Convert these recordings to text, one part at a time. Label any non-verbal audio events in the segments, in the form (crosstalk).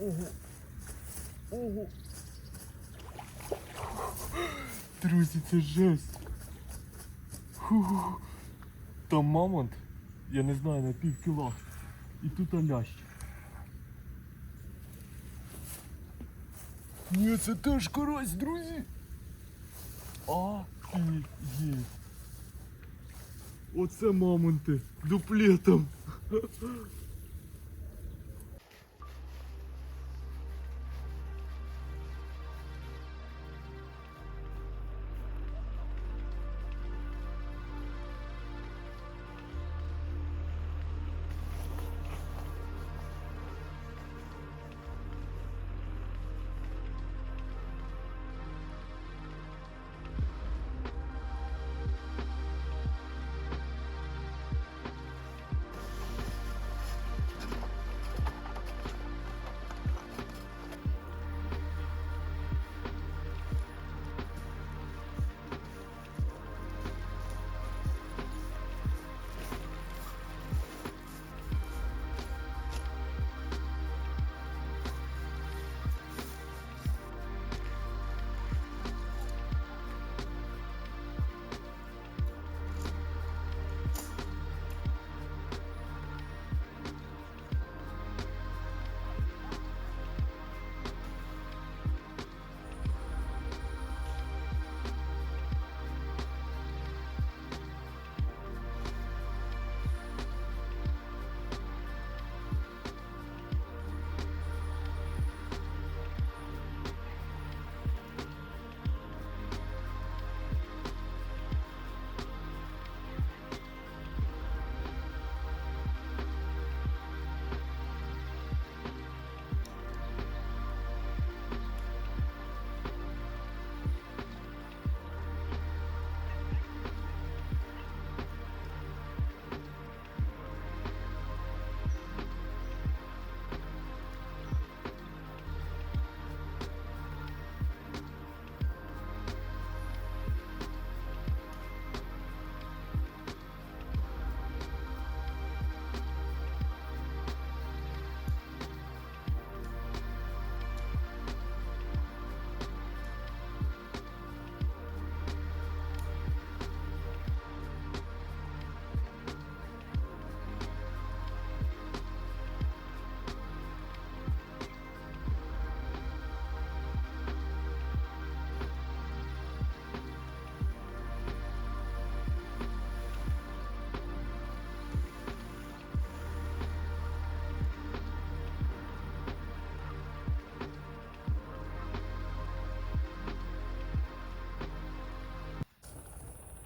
Ого. Ого. Друзі, це жесть. Фух. Там мамонт, я не знаю, на пів кіла. І тут алящ. Ні, це теж карась, друзі. Офігеть. Оце мамонти дуплетом.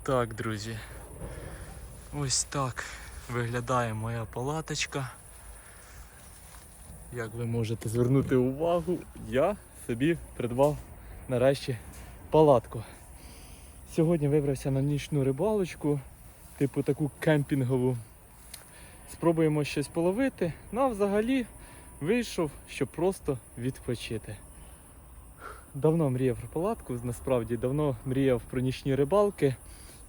Так, друзі. Ось так виглядає моя палаточка. Як ви можете звернути увагу, я собі придбав нарешті палатку. Сьогодні вибрався на нічну рибалочку, типу таку кемпінгову. Спробуємо щось половити. Ну а взагалі вийшов, щоб просто відпочити. Давно мріяв про палатку, насправді давно мріяв про нічні рибалки.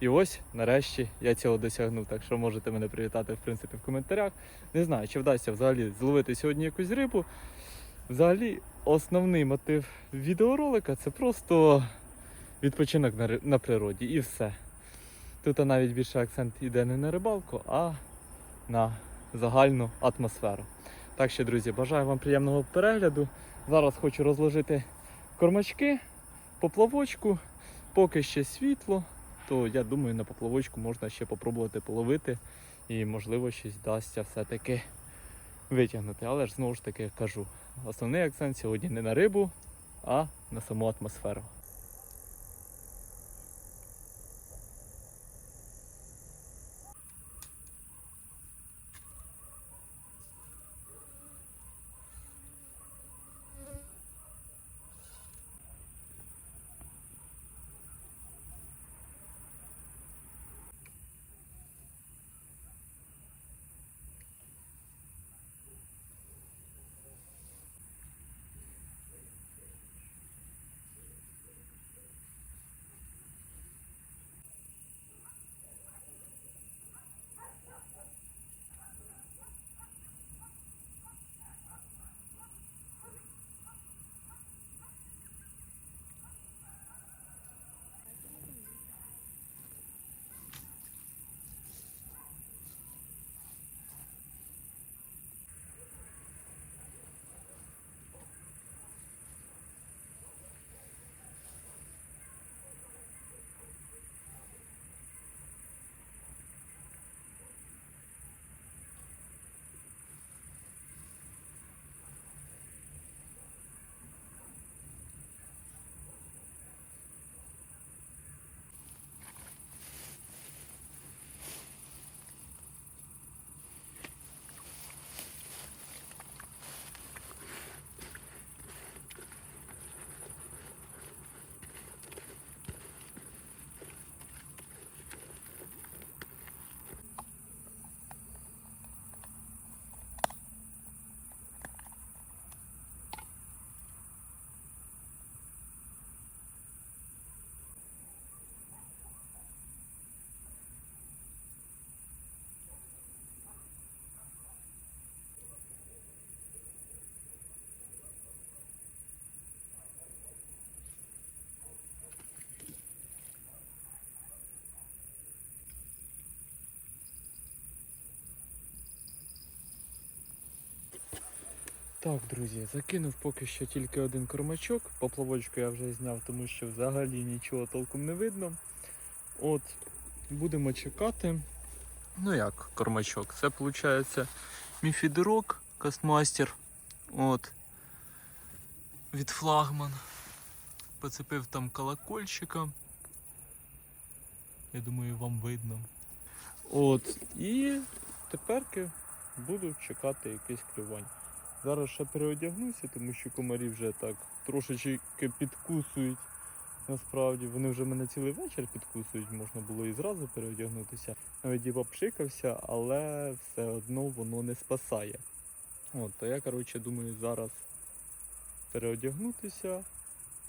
І ось нарешті я цього досягнув. Так що можете мене привітати в принципі в коментарях. Не знаю, чи вдасться взагалі зловити сьогодні якусь рибу. Взагалі, основний мотив відеоролика це просто відпочинок на, на природі і все. Тут навіть більше акцент іде не на рибалку, а на загальну атмосферу. Так що, друзі, бажаю вам приємного перегляду. Зараз хочу розложити кормачки, поплавочку, поки ще світло, то я думаю, на поплавочку можна ще попробувати половити і, можливо, щось вдасться все-таки витягнути. Але ж знову ж таки кажу, основний акцент сьогодні не на рибу, а на саму атмосферу. Так, друзі, закинув поки що тільки один кормачок. Поплавочку я вже зняв, тому що взагалі нічого толком не видно. От, будемо чекати. Ну як кормачок? Це виходить міфідерок, кастмастер. От. Від флагман. Поцепив там колокольчика. Я думаю, вам видно. От. І теперки буду чекати якесь клювання. Зараз ще переодягнуся, тому що комарі вже так трошечки підкусують. Насправді вони вже мене цілий вечір підкусують, можна було і зразу переодягнутися. Навіть і попшикався, але все одно воно не спасає. От, то я, коротше, думаю, зараз переодягнутися.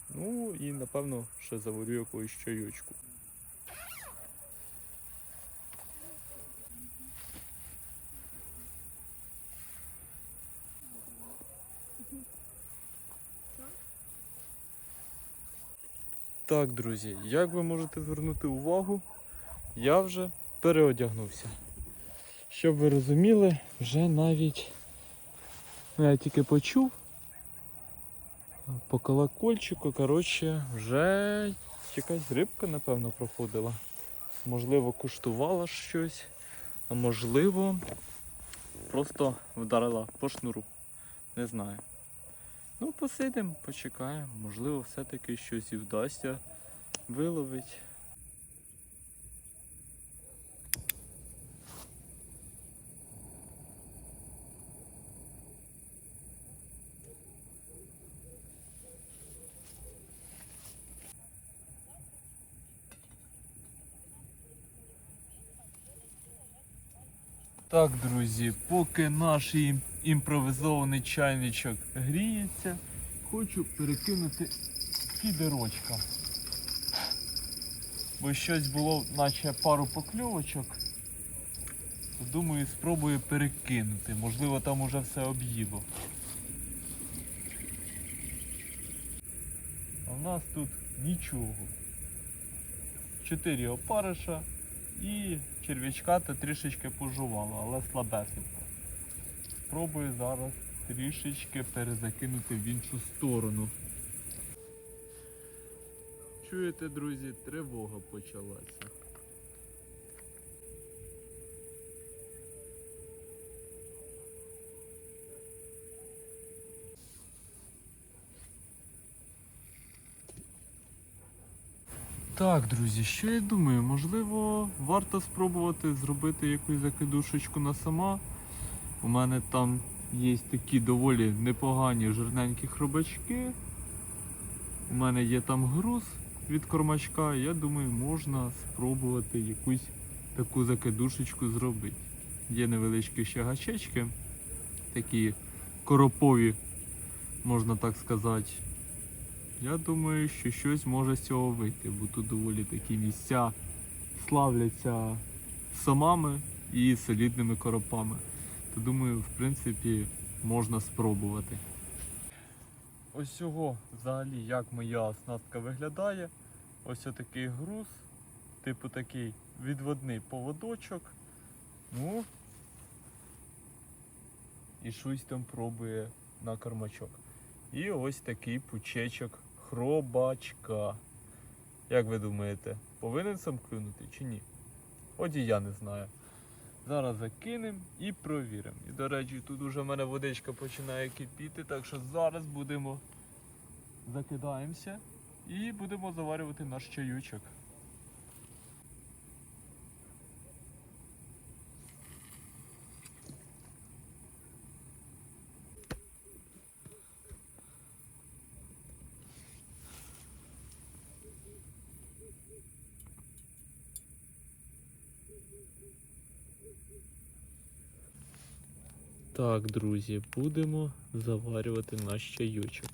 Ну і напевно ще заварю якусь чайочку. Так, друзі, як ви можете звернути увагу, я вже переодягнувся. Щоб ви розуміли, вже навіть ну, я тільки почув по колокольчику, коротше, вже якась рибка, напевно, проходила. Можливо, куштувала щось, а можливо, просто вдарила по шнуру. Не знаю. Ну, посидимо, почекаємо. Можливо, все-таки щось і вдасться виловить. Так, друзі, поки наш ім- імпровізований чайничок гріється, хочу перекинути фідерочка. Бо щось було, наче пару покльовочок. Думаю, спробую перекинути. Можливо, там уже все об'їло. А в нас тут нічого. Чотири опариша і черв'ячка та трішечки пожувало, але слабесенько. Спробую зараз трішечки перезакинути в іншу сторону. Чуєте, друзі, тривога почалася. Так, друзі, що я думаю, можливо, варто спробувати зробити якусь закидушечку на сама. У мене там є такі доволі непогані жирненькі хробачки. У мене є там груз від кормачка. Я думаю, можна спробувати якусь таку закидушечку зробити. Є невеличкі ще гачечки, такі коропові, можна так сказати. Я думаю, що щось може з цього вийти, бо тут доволі такі місця славляться самами і солідними коропами. То думаю, в принципі, можна спробувати. Ось цього взагалі, як моя оснастка виглядає. Ось такий груз, типу такий відводний поводочок. Ну і щось там пробує на кормачок. І ось такий пучечок хробачка. Як ви думаєте, повинен сам клюнути чи ні? От і я не знаю. Зараз закинемо і провіримо. І до речі, тут уже в мене водичка починає кипіти, так що зараз будемо закидаємося і будемо заварювати наш чайочок. Так, друзі, будемо заварювати наш чайочок.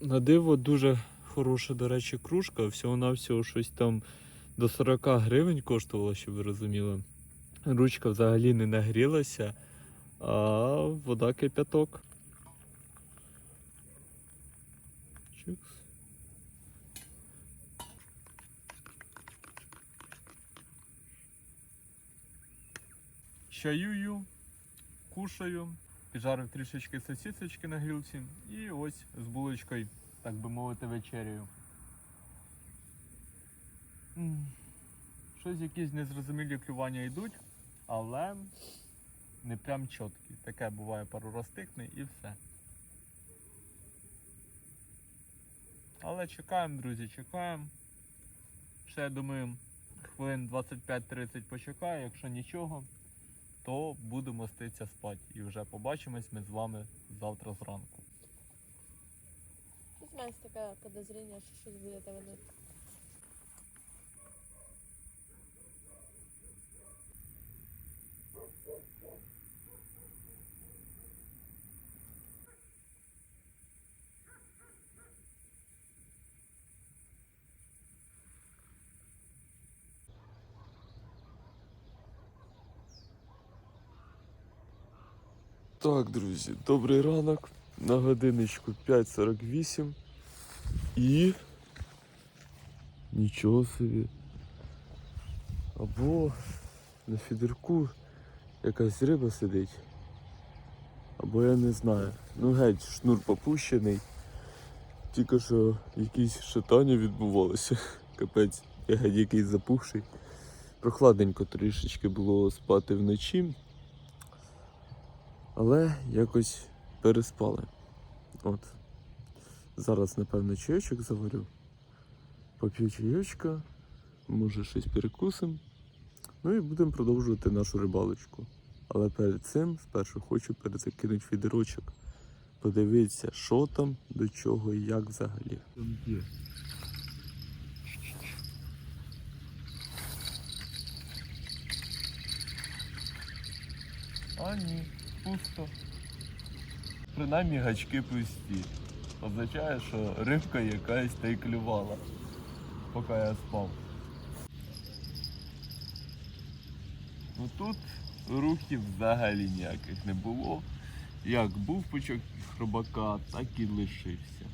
На диво дуже хороша, до речі, кружка. Всього-навсього щось там до 40 гривень коштувало, щоб ви розуміли. Ручка взагалі не нагрілася, а вода кипяток. Чикс. Чаюю, кушаю, піджарив трішечки сосісочки на грілці і ось з булочкою, так би мовити, вечеряю. М, Щось якісь незрозумілі клювання йдуть, але не прям чіткі. Таке буває пару раз тикне і все. Але чекаємо, друзі, чекаємо. Ще я думаю, хвилин 25-30 почекаю, якщо нічого, то будемо ститися спати. І вже побачимось ми з вами завтра зранку. У мене таке подозріння, що щось будете водити. Так, друзі, добрий ранок. На годиночку 5.48 і нічого собі. Або на фідерку якась риба сидить. Або я не знаю. Ну геть, шнур попущений. Тільки що якісь шатання відбувалося. (laughs) Капець, я геть якийсь запухший. Прохладненько трішечки було спати вночі. Але якось переспали. От. Зараз, напевно, чайочок заварю. Поп'ю чайочка, може щось перекусимо. Ну і будемо продовжувати нашу рибалочку. Але перед цим спершу хочу перезакинути фідерочок. Подивитися, що там, до чого і як взагалі. Там є. А ні, пусто. Принаймні гачки пусті. Означає, що рибка якась та й клювала, поки я спав. Ну тут рухів взагалі ніяких не було. Як був пучок хробака, так і лишився.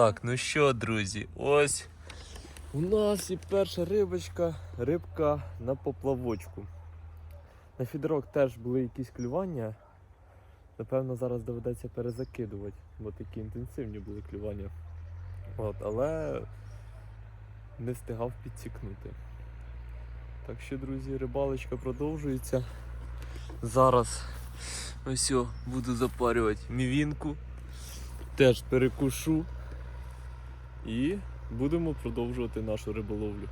Так, ну що, друзі, ось у нас і перша рибочка, рибка на поплавочку. На фідерок теж були якісь клювання. Напевно, зараз доведеться перезакидувати, бо такі інтенсивні були клювання. От, але не встигав підсікнути. Так що, друзі, рибалочка продовжується. Зараз Ось буду запарювати мівінку. Теж перекушу. І будемо продовжувати нашу риболовлю.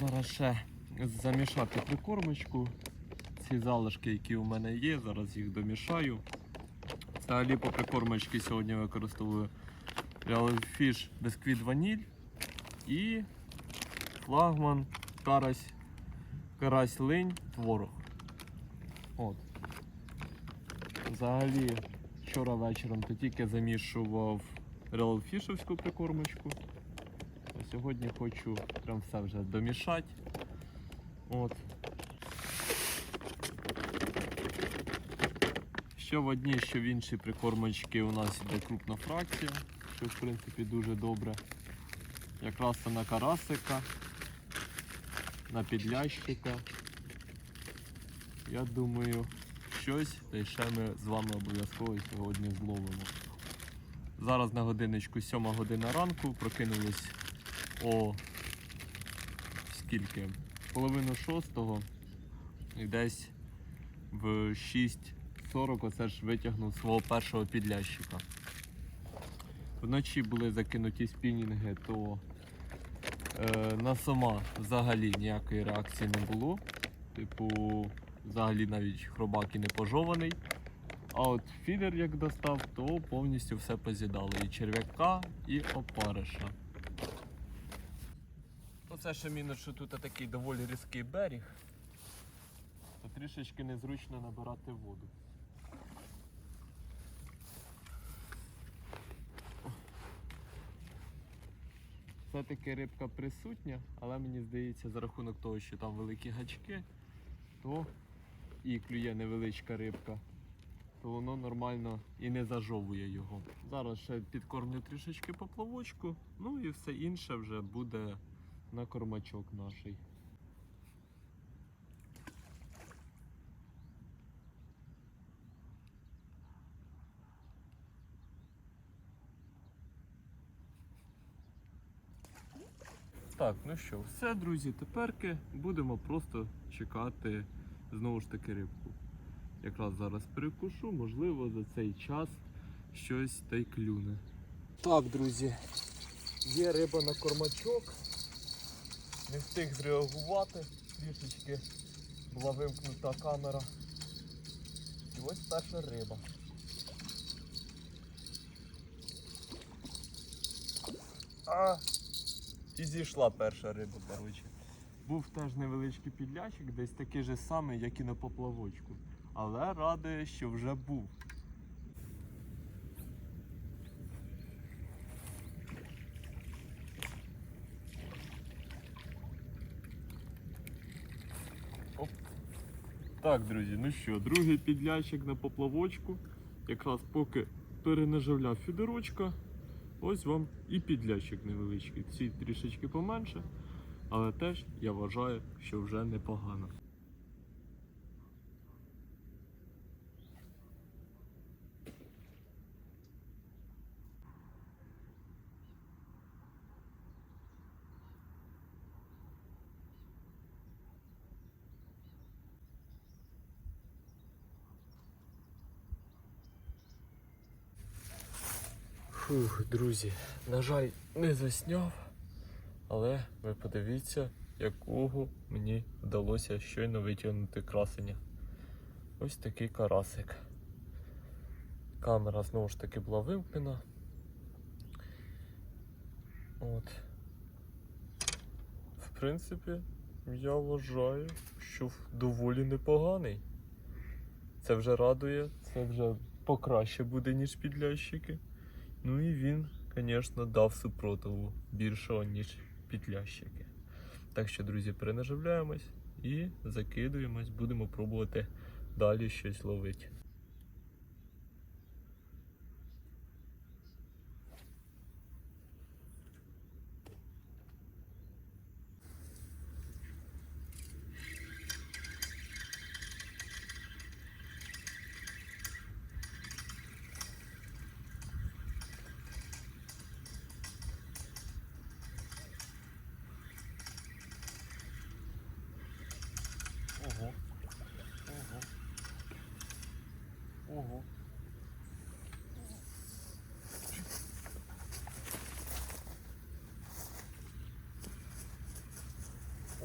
Зараз ще замішати прикормочку. Ці залишки, які у мене є, зараз їх домішаю. Взагалі по прикормочці сьогодні використовую Fish Biscuit ваніль і флагман карась, карась линь творог. От. Взагалі, вчора вечором то тільки замішував Real прикормочку. А сьогодні хочу прям все вже домішати. От. Що в одній, що в іншій прикормочці у нас іде крупна фракція, що в принципі дуже добре. Якраз на карасика, на підлящика. Я думаю, щось та ще ми з вами обов'язково сьогодні зловимо. Зараз на годиночку 7 година ранку прокинулись о скільки? Половину шостого і десь в 6.40 оце ж витягнув свого першого підлящика. Вночі були закинуті спінінги, то е, на сома взагалі ніякої реакції не було. Типу, взагалі навіть хробак і не пожований. А от фідер як достав, то повністю все позідало. І черв'яка, і опариша. Оце ще мінус, що тут такий доволі різкий берег. То трішечки незручно набирати воду. Все-таки рибка присутня, але мені здається, за рахунок того, що там великі гачки, то і клює невеличка рибка, то воно нормально і не зажовує його. Зараз ще підкормлю трішечки поплавочку, ну і все інше вже буде на кормачок наший. Так, ну що, все, друзі, теперки будемо просто чекати знову ж таки рибку. Якраз зараз перекушу, можливо, за цей час щось та й клюне. Так, друзі, є риба на кормачок. Не встиг зреагувати, трішечки була вимкнута камера. І ось перша риба. А, і зійшла перша риба, коротше. Був теж невеличкий підлящик, десь такий же самий, як і на поплавочку. Але радує, що вже був. Оп. Так, друзі, ну що, другий підлящик на поплавочку. Якраз поки перенаживляв фідерочка, ось вам і підлящик невеличкий. Ці трішечки поменше, але теж я вважаю, що вже непогано. Фух, друзі, на жаль, не засняв, але ви подивіться, якого мені вдалося щойно витягнути красення. Ось такий карасик. Камера знову ж таки була вимкнена. От. В принципі, я вважаю, що доволі непоганий. Це вже радує, це вже покраще буде, ніж підлящики. Ну і він, звісно, дав супротиву більшого, ніж пітлящики. Так що, друзі, перенаживляємось і закидуємось, будемо пробувати далі щось ловити.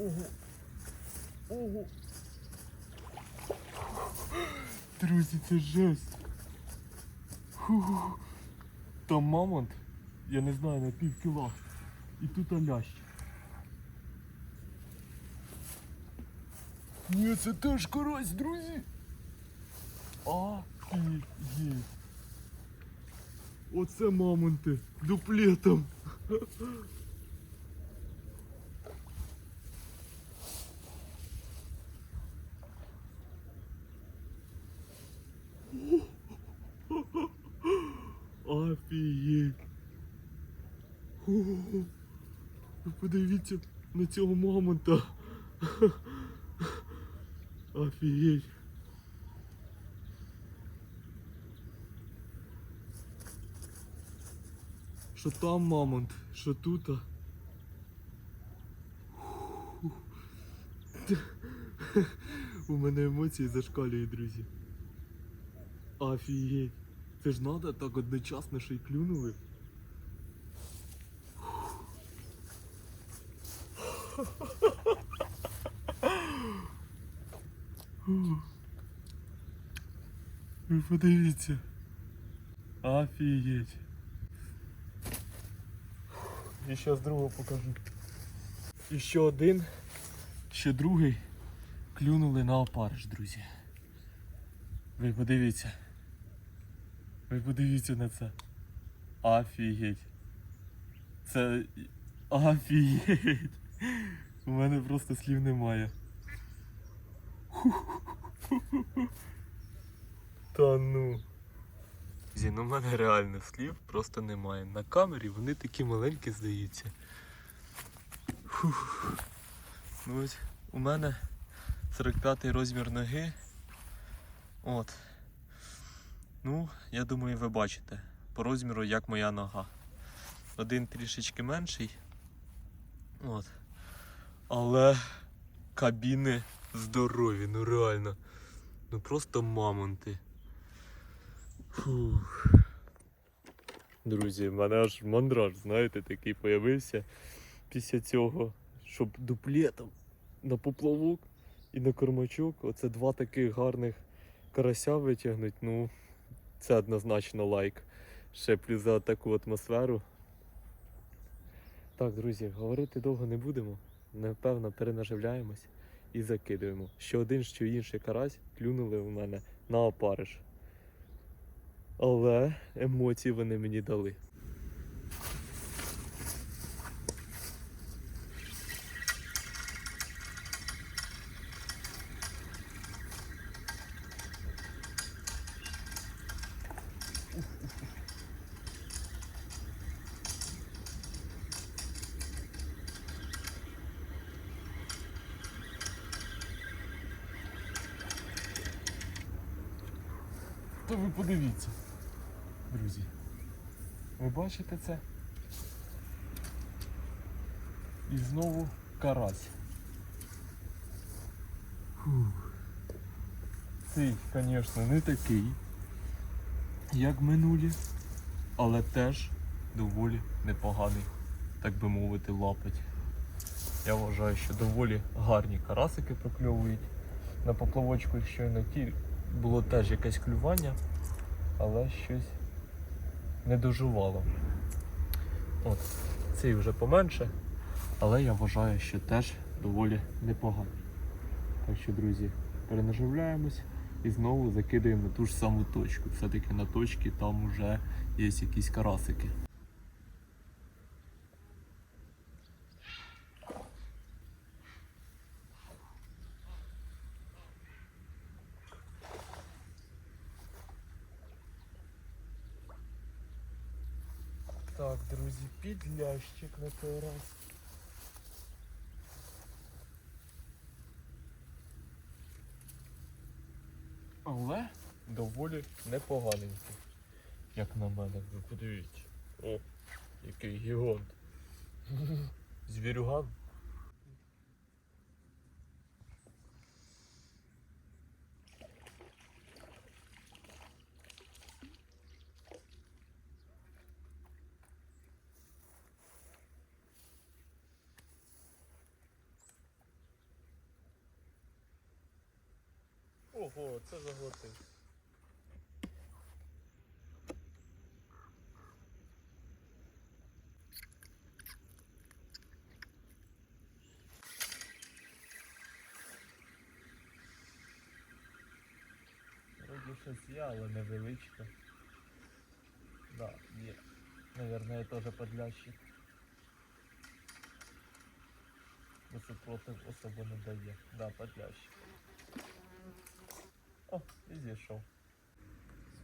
Ого. Ого. Друзі, це жесть. Фу. Там мамонт, я не знаю, на пів кіла. І тут алящ. Ні, це теж карась, друзі. Офігеть. Оце мамонти дуплетом. Офігеть. О, Ви подивіться на цього мамонта. (laughs) Офігеть. Що там мамонт, що тут. У мене емоції зашкалюють, друзі. Офігеть. Це ж надо так одночасно ще й клюнули. Ви подивіться. Офігеть. І ще з другого покажу. І ще один, ще другий клюнули на опариш, друзі. Ви подивіться. Ви подивіться на це. Офігеть. Це. Офігеть. У мене просто слів немає. Та ну. Зі, ну в мене реально слів просто немає. На камері вони такі маленькі здаються. Ну ось у мене 45 розмір ноги. От. Ну, я думаю, ви бачите по розміру, як моя нога. Один трішечки менший. От. Але кабіни здорові, ну реально. Ну просто мамонти. Фух. Друзі, в мене аж мандраж, знаєте, такий появився після цього, щоб дуплетом на поплавок і на кормачок. Оце два таких гарних карася витягнуть. Ну, це однозначно лайк. Ще плюс за таку атмосферу. Так, друзі, говорити довго не будемо. Напевно, перенаживляємось і закидуємо. Що один, що інший карась клюнули в мене на опариш. Але емоції вони мені дали. То ви подивіться, друзі. Ви бачите це? І знову карась. Фух. Цей, звісно, не такий, як минулі, але теж доволі непоганий, так би мовити, лапать. Я вважаю, що доволі гарні карасики прокльовують. На поплавочку щойно ті було теж якесь клювання, але щось не дожувало. От, цей вже поменше, але я вважаю, що теж доволі непоганий. Так що, друзі, перенаживляємось і знову закидаємо на ту ж саму точку. Все-таки на точці там вже є якісь карасики. Так, друзі, підлящик на той раз. Але доволі непоганенький. Як на мене, ви подивіться. О, який гігант. (laughs) Звірюган. Ого, це заглотив. Вроді щось є, але невеличке. Да, є. Наверное, теж подлящик. Висопротив особо не дає. Да, подлящик. О, і зійшов.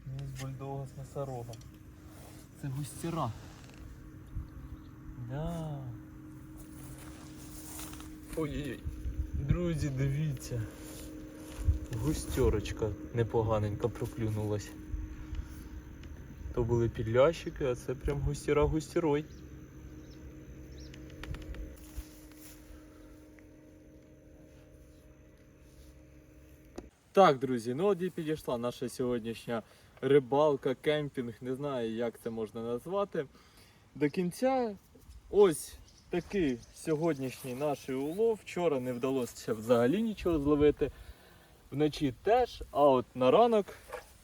Смесь бульдога з носорогом. Це густіра. Да. Ой-ой-ой. Друзі, дивіться. Густерочка непоганенько проклюнулась. То були підлящики, а це прям густіра густірой. Так, друзі, ну от і підійшла наша сьогоднішня рибалка, кемпінг, не знаю, як це можна назвати. До кінця ось такий сьогоднішній наш улов. Вчора не вдалося взагалі нічого зловити. Вночі теж, а от на ранок,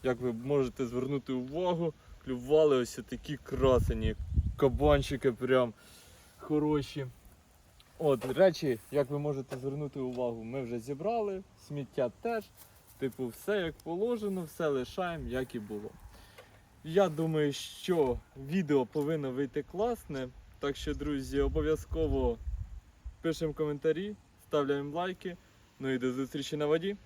як ви можете звернути увагу, клювали ось такі красені кабанчики прям хороші. От, речі, як ви можете звернути увагу, ми вже зібрали, сміття теж. Типу, все як положено, все лишаємо, як і було. Я думаю, що відео повинно вийти класне. Так що, друзі, обов'язково пишемо коментарі, ставляємо лайки. Ну і до зустрічі на воді.